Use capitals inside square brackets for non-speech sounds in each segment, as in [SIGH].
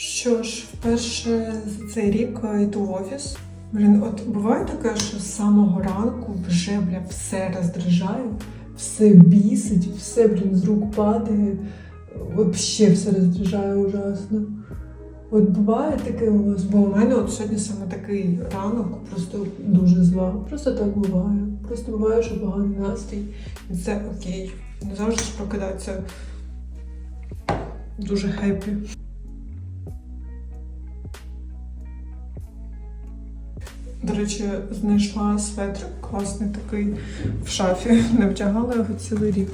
Що ж, вперше за цей рік е, йду в офіс. Блін, от буває таке, що з самого ранку вже бля, все роздражає, все бісить, все блін, з рук падає. Вообще все роздражає ужасно. От буває таке у вас, бо у мене от сьогодні саме такий ранок, просто дуже зла. Просто так буває. Просто буває, що поганий настрій. І це окей. Не завжди ж прокидається дуже хеппі. До речі, знайшла светрик класний такий в шафі. Не вдягала його цілий рік.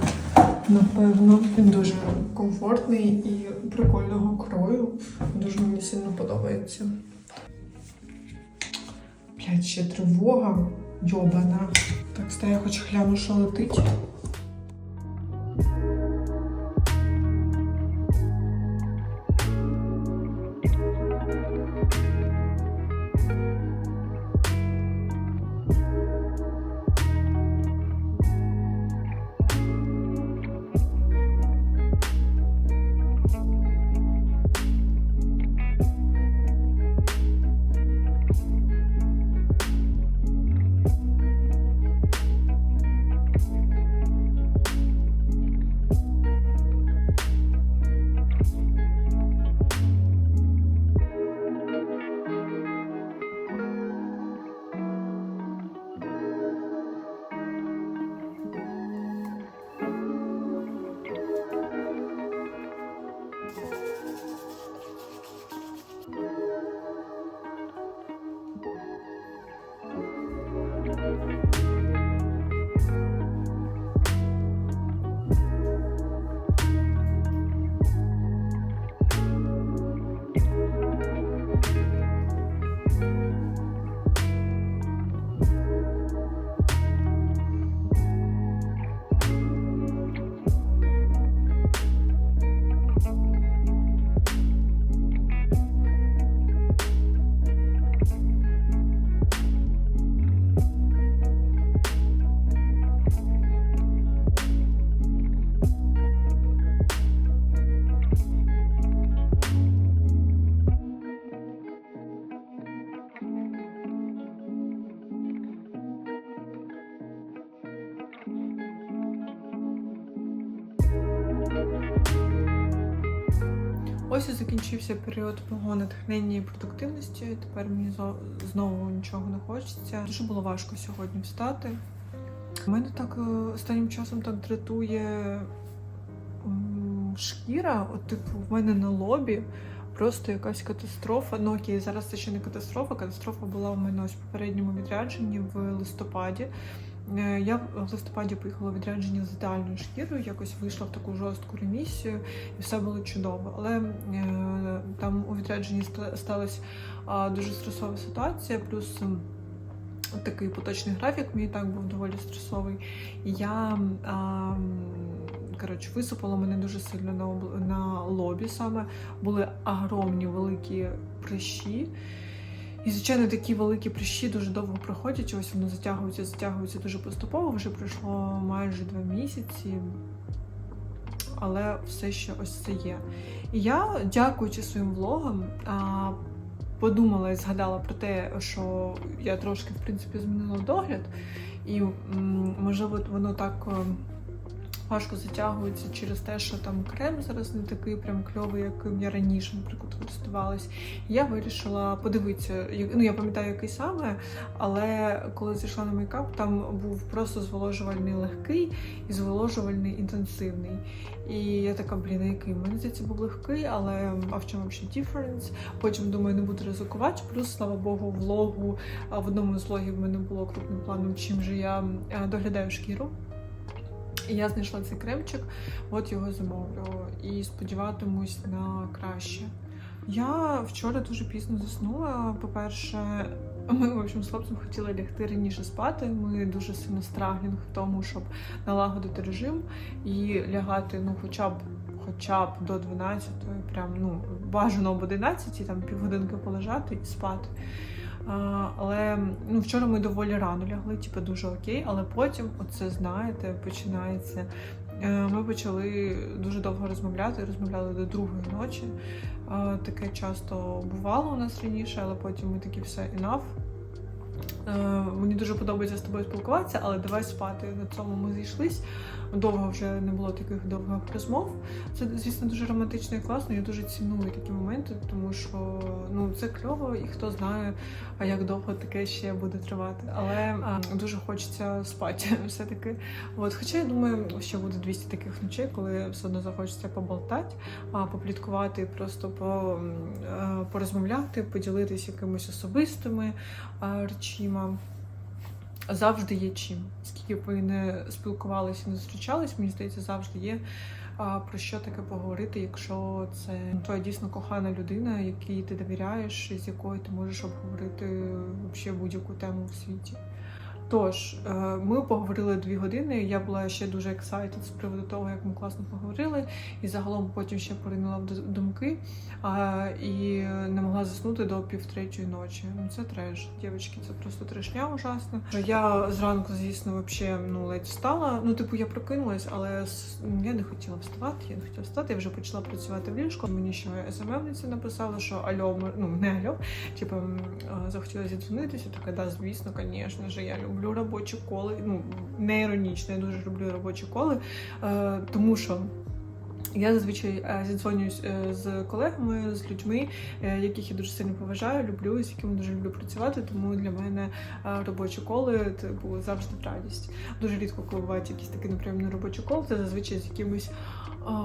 Напевно, він дуже комфортний і прикольного крою. Дуже мені сильно подобається. Блять, ще тривога. Йобана. Так, стає, хоч гляну, що летить. Ось і закінчився період мого натхнення і продуктивності. Тепер мені знову нічого не хочеться. Дуже було важко сьогодні встати. Мене так е, останнім часом так дратує шкіра. От, типу, в мене на лобі просто якась катастрофа. Ну окей, зараз це ще не катастрофа. Катастрофа була у мене ось в попередньому відрядженні в листопаді. Е, Я в листопаді поїхала відрядження з ідеальною шкірою, якось вийшла в таку жорстку ремісію, і все було чудово. Але е, там у відрядженні сталася дуже стресова ситуація, плюс такий поточний графік мій так був доволі стресовий. І я коротше, висипала мене дуже сильно на, на лобі саме. Були огромні великі прищі. І, звичайно, такі великі прищі дуже довго проходять. Ось воно затягується, затягується дуже поступово. Вже пройшло майже два місяці, але все ще ось це є. І я, дякуючи своїм влогам, подумала і згадала про те, що я трошки, в принципі, змінила догляд, і можливо воно так. Важко затягується через те, що там крем зараз не такий прям кльовий, яким я раніше, наприклад, користувалась. Я вирішила подивитися. Ну я пам'ятаю, який саме, але коли зайшла на мейкап, там був просто зволожувальний легкий і зволожувальний інтенсивний. І я така, блін, який? Мені здається, був легкий, але а в чому ще difference? Потім думаю, не буду ризикувати. Плюс, слава Богу, влогу в одному з влогів в мене було крупним планом, чим же я доглядаю шкіру. І я знайшла цей кремчик, от його замовлю і сподіватимусь на краще. Я вчора дуже пізно заснула. По-перше, ми в общем, з хлопцем хотіли лягти раніше спати. Ми дуже сильно страглінг в тому, щоб налагодити режим і лягати, ну, хоча б хоча б до 12, прям ну бажано об 11, там півгодинки полежати і спати. Але ну, вчора ми доволі рано лягли, типу дуже окей, але потім, оце знаєте, починається е, ми почали дуже довго розмовляти, розмовляли до другої ночі. Е, Таке часто бувало у нас раніше, але потім ми такі все enough. Е, Мені дуже подобається з тобою спілкуватися, але давай спати. На цьому ми зійшлись. Довго вже не було таких довгих розмов. Це, звісно, дуже романтично і класно. Я дуже ціную такі моменти, тому що ну це кльово, і хто знає, як довго таке ще буде тривати. Але дуже хочеться спати [LAUGHS] все-таки. От, хоча я думаю, що буде 200 таких ночей, коли все одно захочеться поболтати, попліткувати, просто по, е, порозмовляти, поділитися якимись особистими а, речима. Завжди є чим. Скільки б ви не спілкувалися, не зустрічались, мені здається, завжди є про що таке поговорити, якщо це твоя дійсно кохана людина, якій ти довіряєш, з якою ти можеш обговорити будь-яку тему в світі. Тож, е, ми поговорили дві години. Я була ще дуже excited з приводу того, як ми класно поговорили, і загалом потім ще поринула в думки і не могла заснути до півтретьої ночі. Ну це треш, дівчатки, це просто трешня ужасна. Я зранку, звісно, вообще ну ледь встала. Ну, типу, я прокинулась, але я не хотіла вставати. Я не хотіла встати. Я вже почала працювати в ліжку. Мені ще СММниця написала, що альо, ну не альо, типу захотіла зідзвонитися. Така, да, звісно, звісно я люблю робочі коли. Ну не іронічно, я дуже люблю робочі коли, е, тому що. Я зазвичай е, зідзвонююсь е, з колегами, з людьми, яких я дуже сильно поважаю, люблю, з якими дуже люблю працювати. Тому для мене робочі коли це було завжди радість. Дуже рідко, коли бувають якісь такі неприємні робочі коли, це зазвичай з якимись е,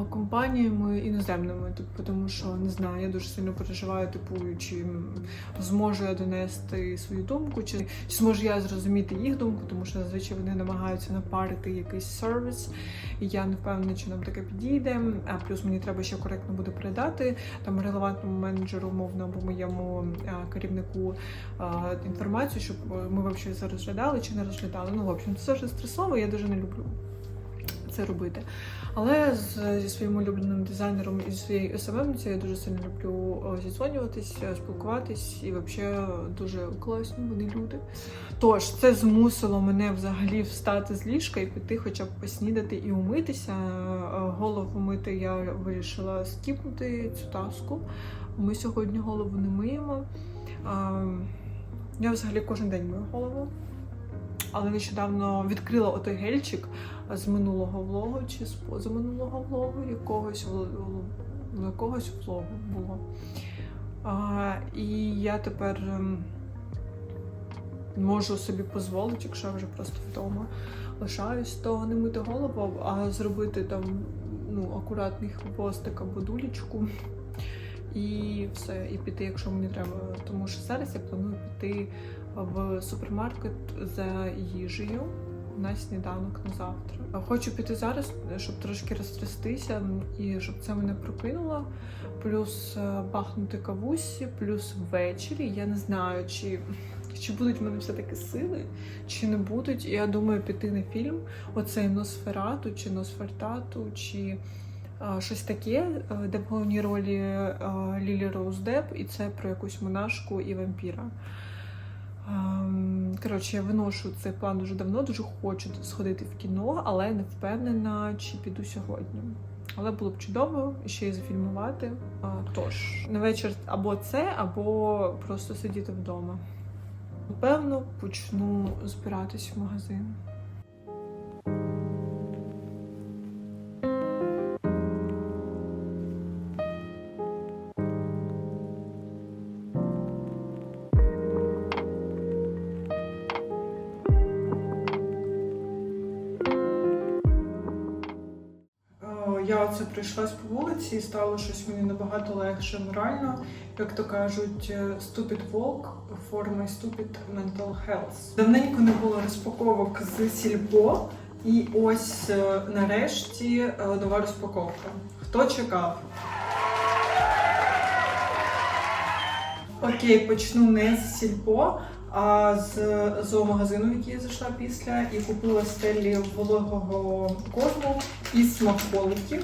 компаніями іноземними. Типу, тому що не знаю, я дуже сильно переживаю, типу, чи зможу я донести свою думку, чи, чи зможу я зрозуміти їх думку, тому що зазвичай вони намагаються напарити якийсь сервіс. І я не впевнена, чи нам таке підійде. А плюс мені треба ще коректно буде передати там релевантному менеджеру, умовно або моєму а, керівнику а, інформацію, щоб е, ми взагалі це розглядали чи не розглядали. Ну, в общем, це дуже стресово, я дуже не люблю. Це робити. Але з, зі своїм улюбленим дизайнером і зі своєю СММ я дуже сильно люблю зідзвонюватись, е, спілкуватись і взагалі дуже класні вони люди. Тож це змусило мене взагалі встати з ліжка і піти, хоча б поснідати і умитися. Е, Голову мити я вирішила скіпнути цю таску. Ми сьогодні голову не миємо. Я взагалі кожен день мию голову. Але нещодавно відкрила отой гельчик з минулого влогу чи з позаминулого влогу, якогось вл- якогось влогу було. А, і я тепер ем, можу собі дозволити, якщо я вже просто вдома лишаюсь, то не мити голову, а зробити там ну, акуратний хвостик або дулечку. І все, і піти, якщо мені треба. Тому що зараз я планую піти в супермаркет за їжею на сніданок на завтра. Хочу піти зараз, щоб трошки розтрястися і щоб це мене прокинуло. Плюс е, бахнути кавусі, плюс ввечері. Я не знаю, чи, чи будуть в мене все-таки сили, чи не будуть. Я думаю піти на фільм оцей Носферату, чи Носфертату, чи а, щось таке, е, де в ролі е, Лілі Роуз Деп, і це про якусь монашку і вампіра. Коротше, я виношу цей план дуже давно, дуже хочу сходити в кіно, але не впевнена, чи піду сьогодні. Але було б чудово ще й зафільмувати. А, Тож, на вечір або це, або просто сидіти вдома. Напевно, почну збиратись в магазин. Я оце пройшлась по вулиці і стало щось мені набагато легше морально. Як то кажуть, е, stupid walk for my stupid mental health. Давненько не було розпаковок з сільпо, і ось е, нарешті е, нова розпаковка. Хто чекав? Окей, почну не з сільпо, а з зоомагазину, в який я зайшла після, і купила стелі вологого корму і смаколиків.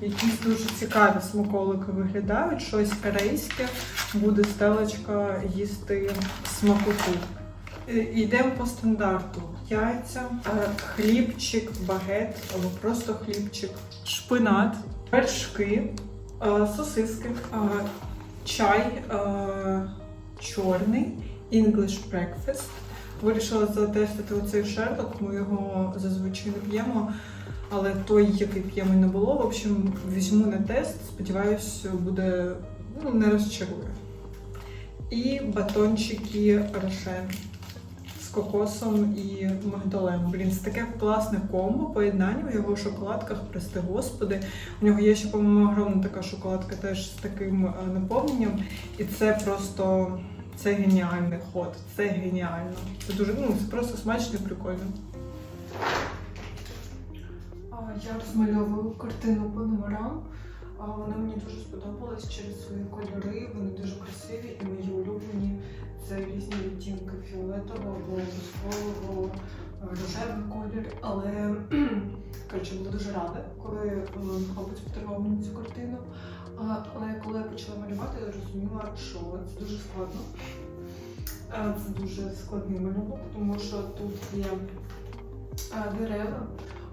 Якісь дуже цікаві смаколики виглядають, щось корейське, буде стелечка їсти смакоту. Е, Йдемо по стандарту: яйця, е, хлібчик, багет або просто хлібчик, шпинат, вершки, е, сосиски, чай е, чорний, English breakfast. Вирішила затестити оцей шерлок, ми його зазвичай не п'ємо, але той, який п'ємо, не було. В общем, візьму на тест, сподіваюсь, буде ну, не розчарує. І батончики Рошен кокосом і мигдалем. Блін, це таке класне комбо поєднання в його шоколадках, прости господи. У нього є ще, по-моєму, огромна така шоколадка теж з таким е, наповненням. І це просто це геніальний ход. Це геніально. Це дуже ну, це просто смачно і прикольно. Я розмальовую картину по номерам. А, Вона мені дуже сподобалась через свої кольори. Вони дуже красиві і мої улюблені. Це різні відтінки фіолетового, військового, рожевий колір. Але [CLEARS THROAT] коротше, була дуже рада, коли хлопець подарував мені цю картину. Але коли я почала малювати, я зрозуміла, що це дуже складно. Е, Це дуже складний малюнок, тому що тут є е, дерева,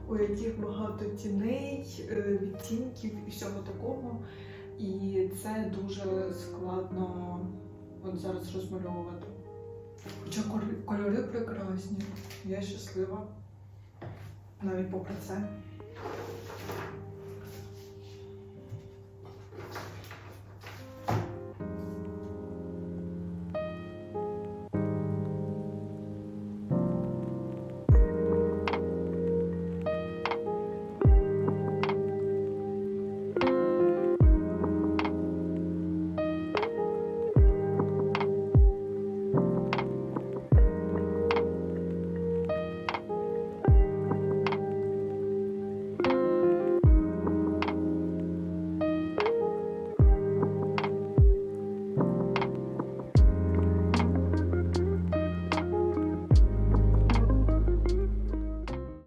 у яких багато тіней, е, відтінків і всього такого. І це дуже складно от зараз розмальовувати. Хоча кольори прекрасні, я щаслива навіть попри це.